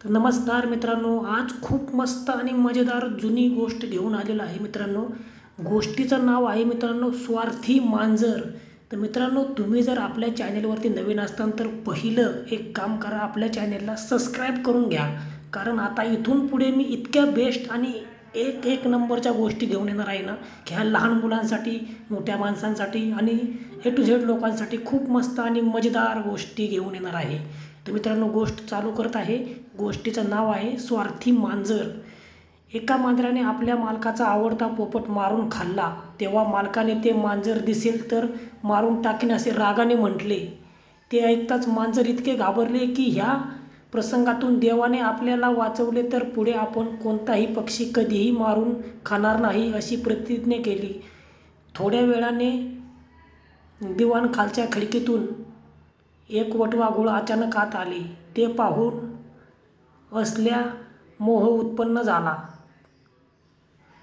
तर नमस्कार मित्रांनो आज खूप मस्त आणि मजेदार जुनी गोष्ट घेऊन आलेलो आहे मित्रांनो. गोष्टीचं नाव आहे मित्रांनो स्वार्थी मांजर. तर मित्रांनो तुम्ही जर आपल्या चॅनेलवरती नवीन असताल तर पहिलं एक काम करा आपल्या चॅनेलला सबस्क्राईब करून घ्या. कारण आता इथून पुढे मी इतक्या बेस्ट आणि एक एक नंबरच्या गोष्टी घेऊन येणार आहे ना की ह्या लहान मुलांसाठी मोठ्या माणसांसाठी आणि ए टू झेड लोकांसाठी खूप मस्त आणि मजेदार गोष्टी घेऊन येणार आहे. तर मित्रांनो गोष्ट चालू करत आहे. गोष्टीचं नाव आहे स्वार्थी मांजर. एका मांजराने आपल्या मालकाचा आवडता पोपट मारून खाल्ला. तेव्हा मालकाने ते मांजर दिसेल तर मारून टाकीन असे रागाने म्हटले. ते ऐकताच मांजर इतके घाबरले की ह्या प्रसंगातून देवाने आपल्याला वाचवले तर पुढे आपण कोणताही पक्षी कधीही मारून खाणार नाही अशी प्रतिज्ञा केली. थोड्या वेळाने दिवाण खालच्या खिडकीतून एक वटवाघूळ अचानक आत आले. ते पाहून असल्या मोह उत्पन्न झाला.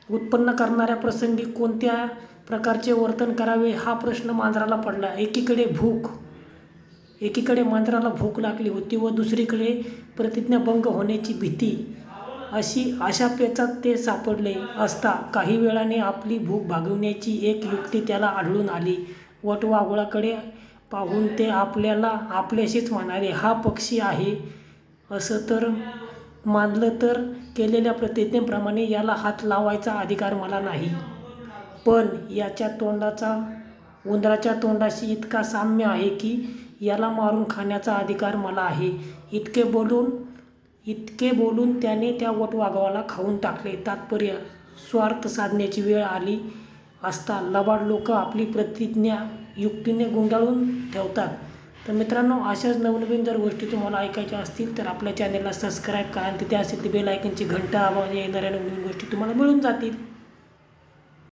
उत्पन्न करणाऱ्या प्रसंगी कोणत्या प्रकारचे वर्तन करावे हा प्रश्न मांजराला पडला. एकीकडे भूक एकीकडे मांजराला भूक लागली होती व दुसरीकडे प्रतिज्ञाभंग होण्याची भीती. अशी अशा पेचात ते सापडले असता काही वेळाने आपली भूक भागवण्याची एक युक्ती त्याला आढळून आली. वटवाघुळाकडे पाहून ते आपल्याला आपल्याशीच म्हणाले हा पक्षी आहे. असं तर मानलं तर केलेल्या प्रतिज्ञेप्रमाणे याला हात लावायचा अधिकार मला नाही. पण याच्या तोंडाचा उंदराच्या तोंडाशी इतका साम्य आहे की याला मारून खाण्याचा अधिकार मला आहे. इतके बोलून इतके बोलून त्याने त्या वटवाघळाला खाऊन टाकले. तात्पर्य स्वार्थ साधण्याची वेळ आली असता लबाड लोक आपली प्रतिज्ञा युक्तीने गुंडाळून ठेवतात. तर मित्रांनो अशाच नवनवीन जर गोष्टी तुम्हाला ऐकायच्या असतील तर आपल्या चॅनलला सबस्क्राईब करा आणि तिथे असेल ती बेल आयकनची घंटा आवाज येणाऱ्या नवनवीन गोष्टी तुम्हाला मिळून जातील.